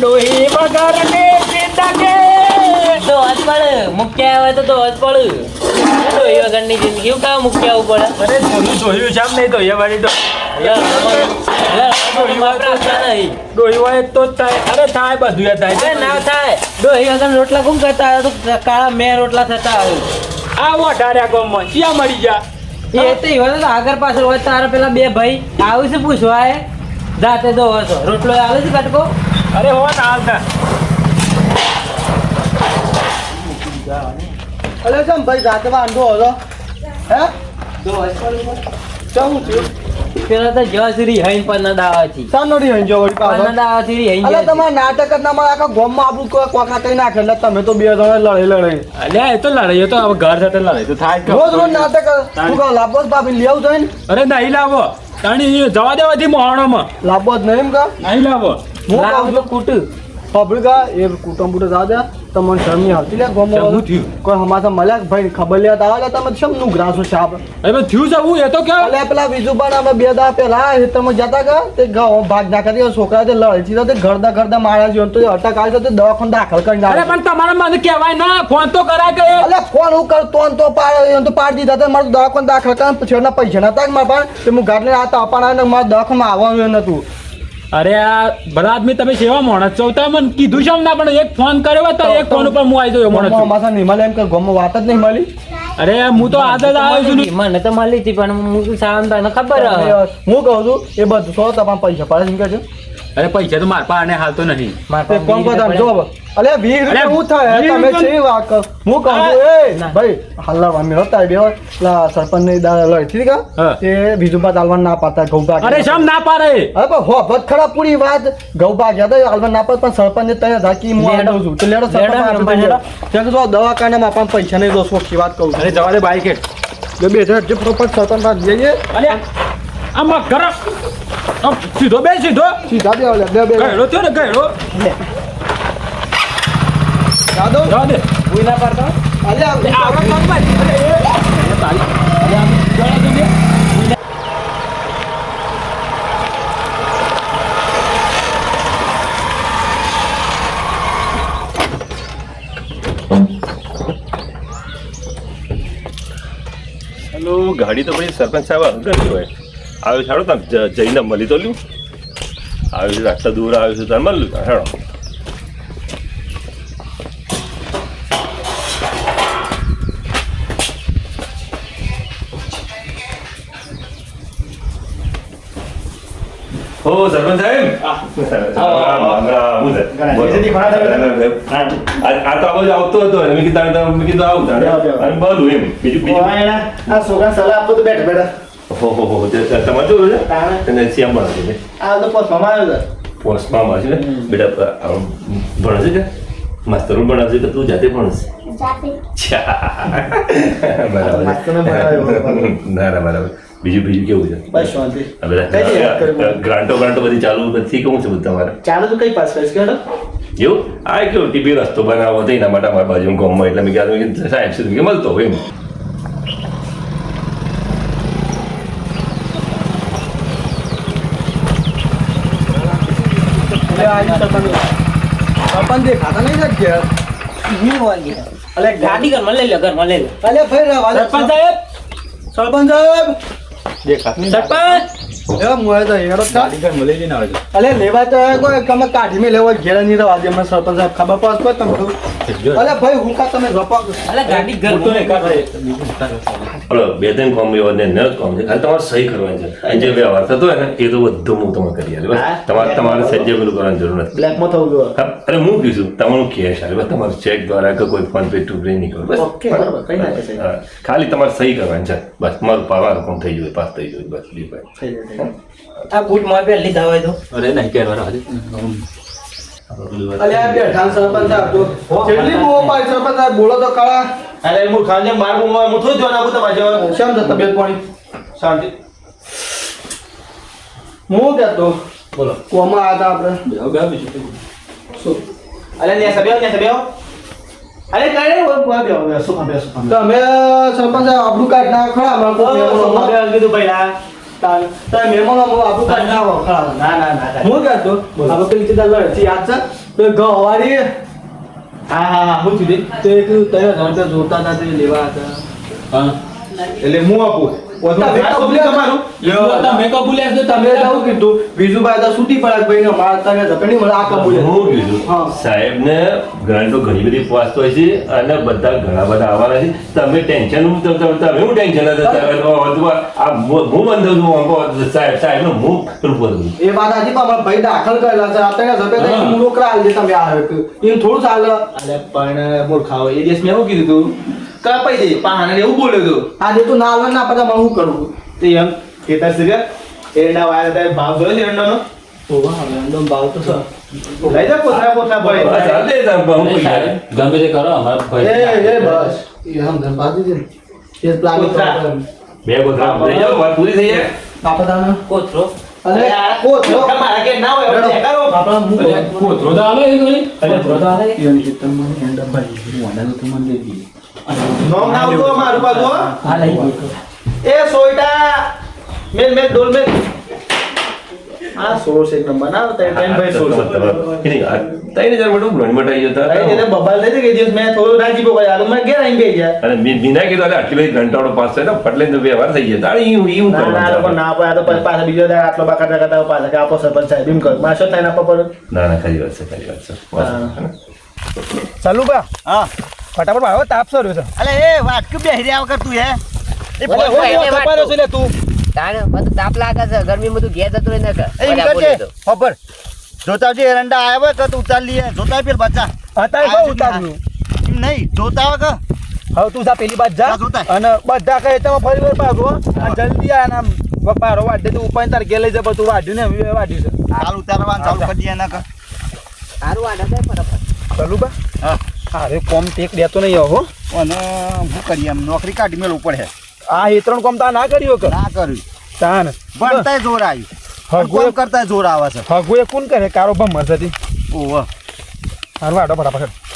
ડોહી વગરની જિંદગી. તો જ પડે મૂક્યા આવે તો તો જ પડે ડોહી વગરની જિંદગી કા કામ આવું પડે? અરે થોડું જોયું છે આમ નહીં તો એ વાળી તો. યાર, યાર, આમાં પ્રાર્થના નહીં. ડોહી હોય તો થાય. અરે થાય બધું થાય. ના થાય. ડોહી વગર રોટલા કોણ કરતા તો કાળા મેં રોટલા થતા આવ્યું આ વટાર્યા ગામમાં ક્યાં મળી ગયા? એ તો તો આગળ પાછળ હોય. તારા પેલા બે ભાઈ આવું છે પૂછવા જાતે તો રોટલો આવે છે કટકો અરે હો હાલતા અલે કેમ ભાઈ જાતે વાંધો હતો? હે? ચમ થયું પેલા તો જવા હૈન પણ ન દાવાથી સાનો રી હંજો પાછો? ન દાવાથી હૈન અલે તમારા નાટક જ ના મળે આખા કોકા કઈ નાખે એટલે તમે તો બે જણા લડે લડે અલ્યા એ તો લડે તો હવે ઘર સાથે લડાઈ તો થાય જ રોજ રોજ નાટક તું લાભો જ ભાભી લેવું ને. અરે નહીં લાવો. તાણી જવા દેવાથી મોહણોમાં. લાભો જ નહીં એમ કા? નહીં લાવો. હું લાવ તો કૂટ. પબ્લિક એ કુટુંબ બુટું જા. દે તમને શરમી આવતી. લે શરમ ગોમમાં થયું. કોઈ હમાસા મળ્યા કે ભાઈ ખબર લેતા આવે. તમે શમનું ગ્રાસો છાપ હવે થયું છે હું એ તો કે અલે પેલા પણ અમે બે દા પેલા તમે જતા તે ભાગ ના કરી છોકરા તે લડતી તો તે ઘરદા ઘરદા મારા જીવન તો અટક આવી તો તે દાખલ કરી નાખે પણ તમારે મને કહેવાય ના. ફોન તો કરાય કે અલે ફોન હું કર? તોન તો પાડ તો પાડ દીધા. તે મારું દવાખાને દાખલ કરે છે એના પૈસા નતા મારા પણ હું ગાડી આ આતા આવે ને મારા દવાખામાં આવવાનું નતું. અરે આ ભલા આદમી તમે સેવા માણસ છો? તમે મને કીધું છે ના પણ એક ફોન કર્યો તો એક ફોન ઉપર હું આવી ગયો માણસ. નહીં મળે એમ કે ગમો વાત જ નહીં મળી. અરે હું તો આદત આવ્યો છું. મને તો મળી હતી પણ હું સાવનભાઈને ખબર. હું કહું છું એ બધું સો તમામ પૈસા પડે કે છે. અરે પૈસા તો મારા પાસે હાલ તો નહીં. માર તે પાસે કોણ બધા. જો અલે 20 રૂપિયા હું થાય? તમે છે વાત કર? હું કહું એ ભાઈ હલ્લા અમે હતા બે લા સરપંચની લડતી કા હા. તે બીજું બાદ આલવાન ના પાતા ગૌબા અરે શમ ના પાડે? અરે પણ હો બત ખરા પૂરી વાત. ગૌબા ભાગ હતા આલવાન ના પાડ પણ સરપંચ ને તૈયાર ધાકી હું. આડું છું. તો લેડો સરપંચ કે જો દવાખાનામાં આપણને પૈસા નહીં દો સોખી વાત કહું છું. અરે જવા દે બાઈક. જો બે જણ જે સરપંચ સરપંચ પાસે જઈએ. અરે આમાં ઘર આમ સીધો બે સીધો. સીધા બે ઓલે, બે બે. ગયડો થયો ને ગયડો દાદો? દાદે દે. ભૂઈ ના પાડતો? અલે આ કોણ ભાઈ? અરે એ. તારી. અરે આમ જવા દે ગાડી તો પછી સરપંચ સાહેબ અંગત હોય. આવ્યો છાડો તમે જઈને મળી તો લ્યું. આવ્યું છે આટલા દૂર આવ્યું છે તમે મળ્યું હેડો. હો સરપંચ સાહેબ. આવતો હતો મેં કીધું મેં કીધું આવું તારે. એમ. બીજું સલાહ આપતો તો બેઠા બેઠા. હો હો હો તે- તે- તમારે શું છે? તાણે. શ્યામ ભણે છે આ તો પોસ્ટમાં આવ્યો પોસ્ટમાં ભણે છે ને? બેટા આ કે? માસ્તરો ભણાવશે કે તું જાતે ભણશે? ના ના બરાબર. બીજું બીજું કેવું છે? બસ શાંતિ? ગ્રાન્ટો ગ્રાન્ટો બધી ચાલુ નથી? કેવું છે બધું તમારે? ચાલો તો કઈ પાસ કરીશ કેડો એવું? આ કેવું ટીપી રસ્તો બનાવો તો એના માટે અમારા બાજુ ગામમાં એટલે મેં કીધું મેં સાહેબ સુધી મળતો હોય એમ? એટલે આ સરપંચ સરપંચ દેખાતા નહીં સાહેબ ઘેર અલે ગાડી ઘરમાં લઈ લે ઘરમાં લઈ લે. અલે ભાઈ. સરપંચ સાહેબ! સરપંચ સાહેબ! સરપંચ! એ મોય તો હેડો ગાડી ઘરમાં લઈ જઈને આવજો અલે લેવા તો કોઈ તમે કાઢી મેં લેવા ઘેર નહીં રહેવા દે અમને સરપંચ સાહેબ ખબર પડે કોઈ તમે અલે ભાઈ હું કા તમે રપા અલા ગાડી મોટો ને ઘરમાં કાઢો. બે ત્રણ કોમ એવા ને ન કોમ છે. ખાલી તમારે સહી કરવાની છે. જે વ્યવહાર થતો હોય ને એ તો બધું હું તમને કરી આલું. તમારે તમારે સજ્જે પેલું કરવાની જરૂર નથી. થવું અરે હું કહીશું તમારું કેશ આવે તમારું ચેક દ્વારા કે કોઈ ફોન પે ટુ પે નહીં કરું. બસ. ઓકે, બરાબર. કઈ નાખે ખાલી તમારે સહી કરવાની છે. બસ મારું પાવાનું કોમ થઈ ગયું પાસ થઈ ગયું બસ. થઈ જાય, થઈ જાય. આ બૂટમાં પહેરી લીધા હોય તો. અરે નહીં પહેરવાના હજી. અલે બેઠા સરપંચ સાહેબ તો જેટલી બહુ સરપંચ બોલો તો કાળા. અરે હું ખાને માર હું હું થોડી જોન તમારે જવાનું શેમ છે તબિયત પાણી? શાંતિ. હું કહેતો બોલો. કોમાં હતા આપણે? બેહો શું? અરે ને સબ્યો ને સબ્યો અરે કઈ નહીં હું હું બેહો બેહો સુખા બેહો સુખા તો અમે સરપંચ આપણું કાઢ ના ખરા અમારા કોઈ કીધું પહેલા તાન તો મહેમાનો આબુ કાઢ ના હો ખરા ના ના ના. હું કહેતો આપણે પેલી સીધા લડતી યાદ છે? તો ગવારી હા હા હા હું છું તે કીધું તૈયાર જોતા હતા લેવા હતા. હા. એટલે હું આપું. તમે કબૂલ્યા છો તમે કીધું પડે ભાઈ ને મળે આ હું કીધું હા. ઘણી બધી હોય છે અને બધા ઘણા બધા આવવાના છે. તમે ટેન્શન હું તમે તમે હું ટેન્શન આ હું હું બંધ છું સાહેબ સાહેબ હું પેલું એ વાત પણ ભાઈ દાખલ કરેલા છે. હું. રોકડા આલી તમે એમ થોડું ચાલે. પણ મૂર્ખાઓ એ દિવસ મેં એવું કીધું તું? કાપાઈ દે પાહાને એવું બોલ્યો તું. આજે તું ના આવે ના પછી હું શું કરું? તો એમ કેતા સિરિયલ એરંડા વાયા હતા ભાવ જોયો છે એરંડાનો ઓવા હવે ભાવ તો છે. લઈ જા પોતરા પોતરા બસ, દે તાર હું એ પૈસા સાહેબ, ગમે તે કરો અમારા એ એ બસ. એ હમ ધન બાજી દે એ પ્લાન બે ગોથરા લઈ જાઓ વાત પૂરી થઈ જાય. પાપા કોથરો અને અરે કો છો મૂર્ખા મારા કે ના હોય હવે કરો હું અરે, કોથળો તો આલો એ. કોથરો તો. નોમ ના આવતું મારું બાજુ હો. લઈ ગયો. એ સોયટા મેલ મેલ ડોલ મેલ. આ સોર્સ એક નંબર. ના ત્રણ ટાઈમ ભાઈ સોળ ત્રણ જર મોટું બ્લોન્ડ મટાઈ જતા અરે એને બબાલ દે કે દિવસ મેં થોડો કર્યો આ તો મેં ઘેર આવીને બેસી ગયા. અને મી- મીના કીધું અરે આટલી બધી ઘંટાળો પાસ થયો ને પટલે તો વ્યવહાર થઈ જતા અરે ઈ ઈ હું ના ના લોકો ના પાયા તો પછી પાછા બીજો દાડો આટલો બાકા કરતા કરતા પાછા કે આપો સરપંચ સાહેબ. એમ કર માશો થાય ના પર ના ના ખરી વાત છે ખાલી વાત છે. ચાલુ બા. હા. ફટાફટ આવ્યો તાપ સર્યો છે? અલે એ વાત કે બેહી રહ્યા વગર તું હે? એ તપાયો છે લે તું. તારે બધું તાપ લાગે છે ગરમી તું ઘેર જતો રહે ને કે. એ બધા કરજે તો. ખબર. જોતા જે એરંડા આવ્યા હોય કે તો ઉતાર લીએ જોતા પેલ બચ્ચા. અત્યારે આ બહુ ઉતાર્યું. એમ નહીં જોતા હોય કે. હવે તું જા પેલી બાજ જા. અને બધા કહે તમે ફરી વાર પાછો અને જલ્દી આ નામ પારો વાઢ તું ઉપાય તાર ગેલે લઈ જા બધું વાઢ્યું ને હવે વાઢ્યું છે. હાલ ઉતારવાનું ચાલુ કરી દે એના કર સારું આડા થાય ફટાફટ. ચાલુ બા હા. અરે કોમ ટેક દેતો નહીં હો અને શું કરીએ એમ નોકરી કાઢી મેળવું પડે આ એ ત્રણ કોમ તા ના કર્યો કે ના કર્યું તાન ભણતા જોર આવ્યું કોમ કરતા જોર આવે છે હગુએ કોણ કરે કારો ભમ હતી ઓહ હાર વાડો ફટાફટ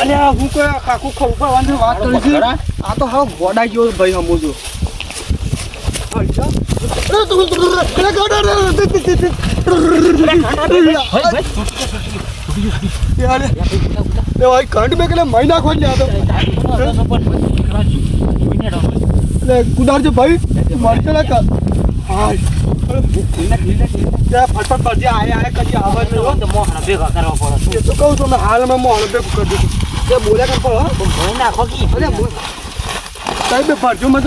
અલ્યા હું કોઈ કાકુ પડવાની વાત કરી છે આ તો હા ગોડા ગયો ભાઈ હમુજો કંઠ મેં કે મહિના ખોલી તો કુદારજો ભાઈ મળશે ને ફટફટ કરજે આયા આયા કરજે આવે નહીં મોહણા ભેગા કરવા પડે. એ તો કહું છું મેં હાલમાં મોહણ ભેગું કરી દીધું બોલ્યા કર ઘઉં નાખો કી. સાહેબ ફરજો મત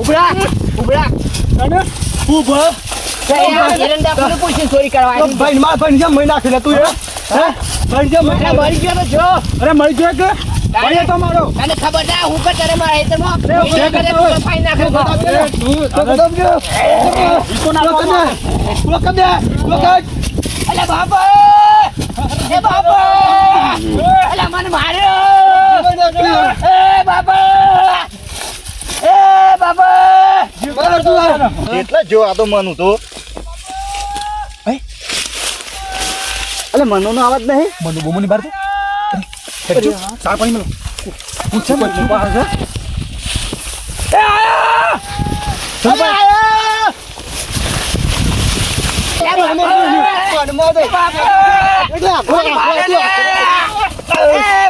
મારે મારે ઉભરા ઉભરા ઊભા તે એરંડા કોને પૂછીને ચોરી કરવા? ભાઈ માર ભાઈ જેમ મહિના કર્યા તું હે ભાઈ જેમ મહિના મરી ગયો તો જો અરે મળી ગયો કે ભાઈ તો મારો તને ખબર ના હું કે તારે મારા ઘરે તું ફાઈ નાખે તો. અલે બાપા એ બાપા અલે મને માર્યો એ બાપા એ બાપા એટલે જો આ તો મનું તો અલે મનો નો અવાજ નહીં મનુ બોમો ની બાર તો ચા પાણી મળો પૂછે મને પાસે શું અંદર પેલા હું વાત થઈ જાય આપણે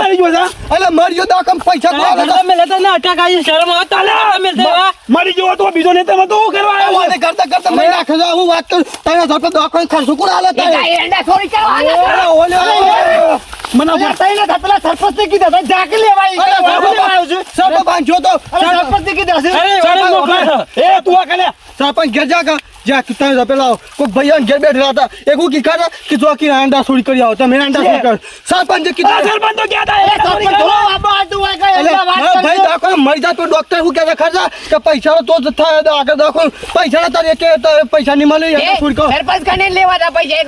મારી ગયો છે એટલે મરી ગયો દવાખાનામાં પૈસા તો આલે તો. મેલે તો અટક આવી શરમ આવતા મેલે મારી ગયો તો બીજો તો કરવા આવ્યો કરતા કરતા મરી નાખે. હું વાત કરું. ખર્ચો કોણ આલે કરવા આવ્યા. અરે ઓલે ઓલે. મને પેલા સરપંચ ને કીધા હતા જાકે બાંધ્યો તો સરપંચ ને કીધા છે એ તું આ કને સરપંચ ઘેર જા કા. જ્યાં કે ત્રણ પેલા કોઈ ભાઈ ઘેર બેઠેલા હતા. એક હું કી કરે કે જો કે આંડા ચોરી કરી આવો. તમે અંડા ચોરી કર? સરપંચ કીધા સરપંચ તો ક્યાં મારા તો ડોક્ટર શું કહેતા ખર્ચા? કે પૈસા તો જ થાય તો આગળ દાખલો. પૈસા તારે કે પૈસા નહીં મળે સરપંચ કને લેવા પૈસા.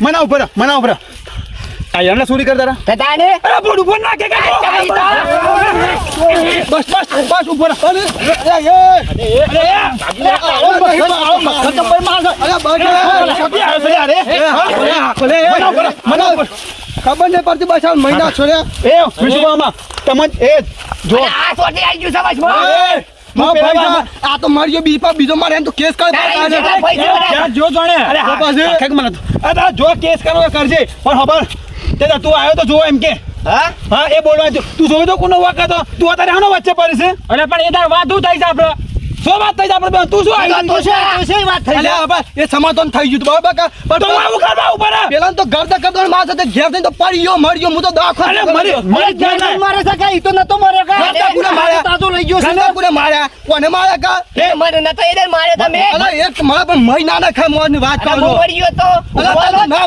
મના ઉપર મના ઉપર એમને ચોરી કરતા હતા તાને અરે બોડ ઉપર ના કે બસ બસ બસ ઉપર અરે એ, એ, અરે. અરે ખબર નહીં પડતી બસ આ મહિના છોડ્યા એ વિશ્વમાં તમને એ જો આ ચોટી આવી ગયું સમજમાં આ તો મારી બીજો પર બીજો મારે તો કેસ કરે જો જાણે અરે જો કેસ કરો કરજે પણ ખબર તે તો તું આવ્યો તો જોવો એમ કે. હા? હા એ બોલવા જો. તું જોયું તો કોનો વાક હતો? તું અત્યારે આનો વચ્ચે પડશે છે? અરે પણ એ તાર વાતું થાય છે આપડે શું વાત થઈ આપણે તું શું આવી તું છે તું છે વાત થઈ અલે હવે એ સમાધાન થઈ ગયું બરાબર કા? પણ તો આવું કરવા ઉપર? આ? પેલા તો ગરદા કરદા માર સાથે ઘેર થઈને તો પડી ગયો મરી ગયો હું તો દવાખાને અરે મરી મરી જ મારે છે કે તો નતો મર્યો કે. કોને માર્યા? તાજો લઈ ગયો છે ગરદા કોને માર્યા? કોને માર્યા કા? એ મને નતો એને માર્યો તમે. અલે એક મારા પણ ના વાત કરો. હું તો. ના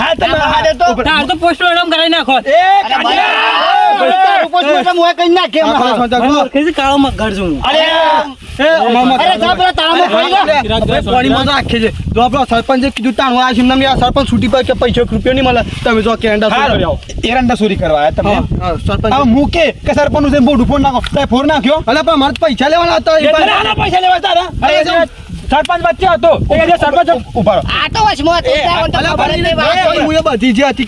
હા તમે મારે તો. તાર તો પોસ્ટમોર્ટમ કરાવી નાખો. એ. પોસ્ટમોર્ટમ હોય કઈ છે કાળો મગર છું હું. અરે જા જા. જો સરપંચે કીધું તાણું આ છે, આ સરપંચ છૂટી પર કે પૈસો રૂપિયો નહીં મળે. તમે જો કેન્ડા હાલો. કરી આવો. એરંડા ચોરી કરવા આવ્યા તમે? સરપંચ. હવે મૂકે કે સરપંચનું બોર્ડ ઉપર નાખો. તે ફોર નાખ્યો? અલે પણ મારે પૈસા લેવાના હતા પૈસા લેવા તારા જે સરપંચ વચ્ચે હતો? એ જે સરપંચ ઊભા. આ તો વચમાં હતો જ. હું બધી જે હતી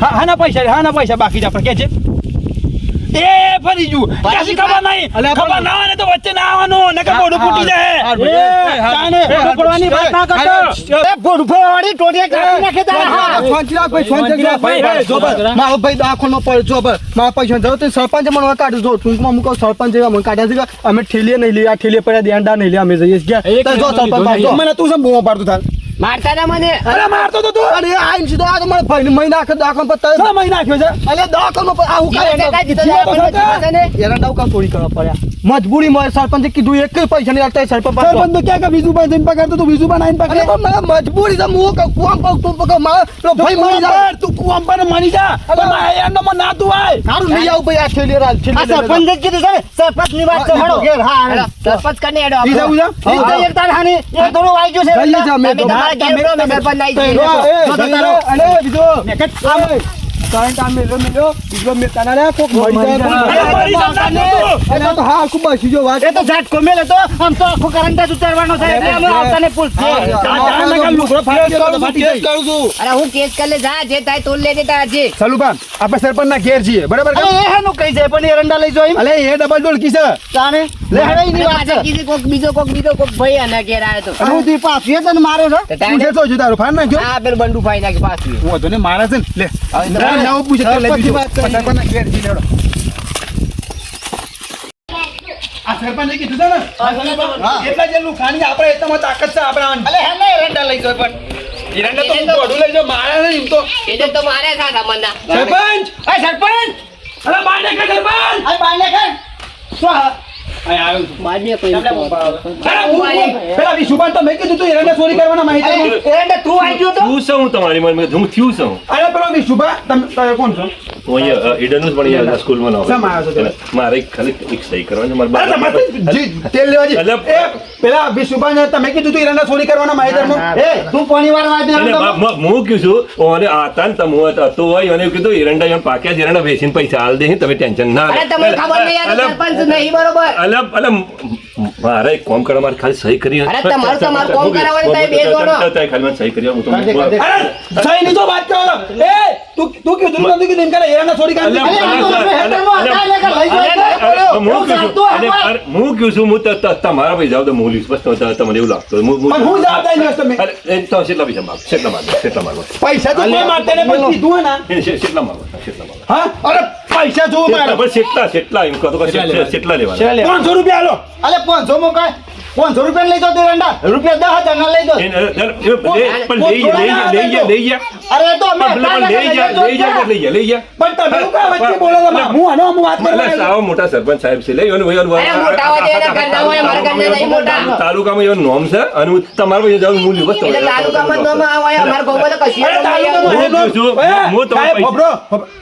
હા, પૈસા બાકી છે આપણે કે છે? એ ફરી ગયું. ક્યાંથી ખબર નહીં? ખબર ના હોય તો વચ્ચે ના આવવાનું. નકર બોર્ડ ફૂટી જાય. હા, ભાઈ. એ, જાણે. એ, બોર્ડ ફોડવાની વાત ના કરતો. એ ભોંડ ફોડવાની ટોટીએ કાપી નાખે તારા હાથ. શાંતિ ભાઈ, શાંતિ રાખ ભાઈ. ભાઈ, મારો ભાઈ દાખલો પડ્યો જો ભાઈ, મારા પૈસા તો સરપંચે મને કાઢ જો. ટૂંકમાં મૂકો સરપંચ મને કાઢ્યા છે અમે ઠેલીએ નહીં લે આ ઠેલીએ પડ્યા દેંડા નહીં લે અમે જઈએ ગયા જો સરપંચ મને તું સમ બૂમો પાડતો થાર મારતા ના મને? અરે મારતો તો તું. અરે આઈને સીધો આ તો આખે દાખલો પર છ નાખ્યો અલે દાખલો પર આ હું કાંઈ ને. એના ચોરી કરવા પડ્યા. મજબૂરી માં સરપંચે કીધું એક પૈસા નહીં આપતા એ સરપંચ. સરપંચ તો ક્યાં કે વિજુભાઈ જઈને પકડતો તું બીજું આઈને અરે પકડે પણ મારે મજબૂરી છે હું કહું, કુવામ પગ તું પકડ, મારે પેલો ભાઈ મરી જાય. તું કુવામ પર મરી જા. પણ મારા ના તું આય. સારું લઈ આવું ભાઈ આ આ સરપંચે જ કીધું છે ને, સરપંચની વાત છે, હેડો ઘેર, હા, સરપંચ કને હેડો ઈ આપણો. જવું ઈ એક તાર હાની, એક થોડું વાઈ ગયું છે તમે તો. તમારા ઘેર કે એ. એ, કરંટ આ મેલ્યો, મેલ્યો, બીજો મેં તને રે, કોક મરી જાય. ના તું તો હા, ખૂબ બસી જો વાત. એ તો ઝાટકો મેલે તો આમ તો આખો કરંટ જ ઉતારવાનો છે એટલે અમે આવતાને પૂછીએ. છે જા, જા, હા, ફાટી ગયો તો ફાટી જાય. કરું છું. અરે હું કેસ કરી લે જા જે થાય તો લે દે તારા જે સલુભાન આપણે સરપંચ ના ઘેર છીએ બરાબર એ હેનું કહી જાય પણ એરંડા લઈ જોઈ અલે એ ડબલ ડોલ કીસે તાને લે હેડો ની વાત પાછળ કોક બીજો કોક બીજો કોક ભાઈ અને ઘેર આવ્યો તો. હું તી પાછું એ તને માર્યો છે? તું જે તો જુદારો તારું ફાન નાખ્યો. હા પેલ બંડુ ફાઈ નાખી પાછું. હું ને મારા છે ને લે. લઈ બીજો. સરપંચ ના ઘેર આ સરપંચે કીધું ને? એટલા જે લુખાણી આપણે એટલામાં તાકાત છે આપણે અલે હેને એરંડા લઈ જો પણ. ઈરાનને તો હું લઈ મારા નહીં તો. એટલે તો મારે થા સામાનના. સરપંચ! એ સરપંચ! અરે શું મારે ખાલી સહી કરવાની તમે કીધું તું ચોરી કરવાના માહિતીમાં તું પોણી વાર વાત અને મ- મ- હું કીધું છું ઓને આતા ને તમે હતો હતો હોય અને કીધું એરંડા પાક્યા છે, એરંડા વેચીને પૈસા હાલ દે તમે ટેન્શન ના અરે તમને ખબર નહીં સરપંચ નહીં બરોબર. અલા, અલા, મારે એક કોમ કરવા મારે ખાલી સહી કરી અરે તમારું તમારું કોમ કરાવવાનું તમે બે જોડો. ખાલી મારે સહી કરી હું તો અરે સહી ની તો વાત કરો એ તું તું કીધું નતું કે દિનકર એરાના છોડી કાઢી અરે, કે. હું કહું છું, અરે, હું કહું છું, હું ત- તમારા ભાઈ જાવ તો હું લઈશ. બસ તમને એવું લાગતું હું- પણ હું જવાબદારી નહીં તમે અરે, એ તો કેટલા પૈસા માંગો? કેટલા માંગો? કેટલા માંગો? પૈસા તો કોઈ માટે ને પણ તું ના કેટલા માંગો? કેટલા માંગો? હા અરે પૈસા જોવો? મારે પણ કેટલા? કેટલા? એમ કહો તો કેટલા લેવાના? પાંચસો રૂપિયા આલો અલે પાંચસો માં કાંઈ પાંચસો રૂપિયા લઈ જાઓ રંડા. રૂપિયા દસ હજાર ના લઈ લે- પણ લઈ ગયા લઈ ગયા લઈ ગયા. અરે તો અમે લઈ ગયા લઈ ગયા લઈ ગયા લઈ ગયા પણ તમે કા વચ્ચે બોલો છો? હું આનો હું વાત કરવા એટલે સાવ મોટા સરપંચ સાહેબ છે. લઈ એનું એનું- અરે મોટા હોય એના ઘરના હોય, મારા ઘરના નહીં મોટા. તાલુકામાં એનું નોમ છે? અને હું તમારા પાસે જાઉં મૂલ્ય બસ એટલે તાલુકામાં ન માં અમાર ગોબો તો કશું હું તો.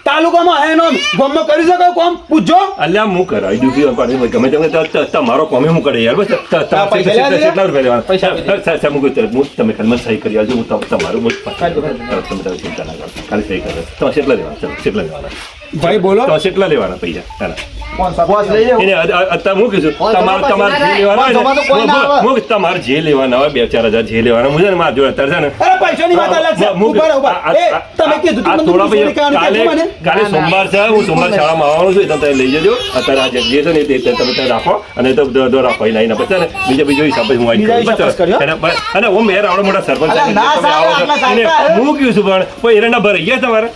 તાલુકામાં હે હું તમારા હેનો ગામમાં કરી શકો કોમ? પૂછજો. અલ્યા હું કરાવી દઉં છું પણ ગમે તેમ તમારો કોમે હું કરે યાર બસ. આ પૈસા કેટલા- રૂપિયા લેવાના? પૈસા હું હું તમે ખાલી મને સહી કરી આવજો હું તમ- તમારું તમે તમે ચિંતા ના કરો ખાલી સહી કરો તો કેટલા લેવાના. ચલો કેટલા લેવાના. ભાઈ બોલો. તો કેટલા લેવાના પૈસા? ચાલો. પાંચ લઈ જાઓ એને અ- અ- અત્યારે હું કીધું પાંચસો તમારે જે લેવાના હોય બે ચાર હજાર જે લેવાના મારા જોડે અત્યારે છે ને કાલે સોમવાર છે હું સોમવાર શાળામાં આવવાનું છું એટલે તમે લઈ જજો. અત્યારે આ જે છે ને તે તે તમે ત્યાં રાખો. અને તો દ- રાખો પછી બીજા બીજો હિસાબ હું? અને હું મેયર આવડો મોટા સરપંચ. હું કહ્યું છું પણ એના ભરાઈ ગયા તમારે.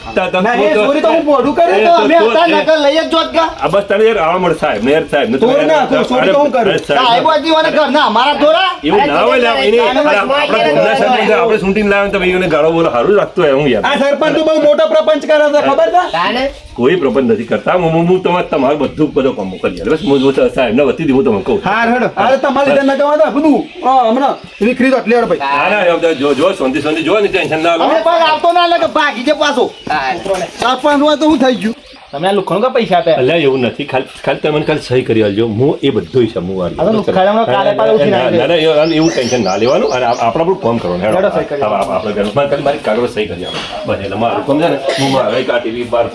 હું અમે હતા નકર લઈ જ જોત કા આ બસ તને યાર આવડો મોટો સાહેબ મેયર સાહેબ ને ચોરી ના, તમે- ચોરી તો હું કરું. સાહેબ, સાહેબ હતી ઘર. ના અમારા દોરા. એવું ના હોય લે, એને આપણે વચમાં આપણે સરપંચ આપણે સૂંટીને લાવે તો ભાઈ એને ગાળો બોલો સારું રાખતો હોય હું યાર. આ સરપંચ તો બહુ મોટો પ્રપંચ કરે છે ખબર છે? તાને? કોઈ પ્રબંધ નથી કરતા. હું હું- હું તમારે તમારું બધું બધો કામ મોકલી બસ હું હું સાહેબ ને વતી હું તમને કહું હા હેડો. અરે તમારે રીતે ના કહેવા બધું. હા, હમણાં. વિખરી તો એટલે ભાઈ. હા ના, જો જો શાંતિ શાંતિ જો ને ટેન્શન ના લો. પણ આવતો ના લાગે ભાગી જે પાછો. સરપંચ હોય તો હું થઈ ગયું. તમે લુખણ કા પૈસા આપ્યા? અલ્યા એવું નથી. ખાલી ખાલી તમે મને ખાલી સહી કરી આલજો. હું એ બધું હિસાબ હું વાળી આ તો લુખાડામાં કાલે પાછા ઉઠીને ના, આવી ના, ના, એવું ટેન્શન ના લેવાનું. અને આપ- આપણે આપણું ફોન કરી આપણે મારી કાગળ સહી કરી આપો બસ એટલે મારું કામ છે ને હું મારે કાઢી બાર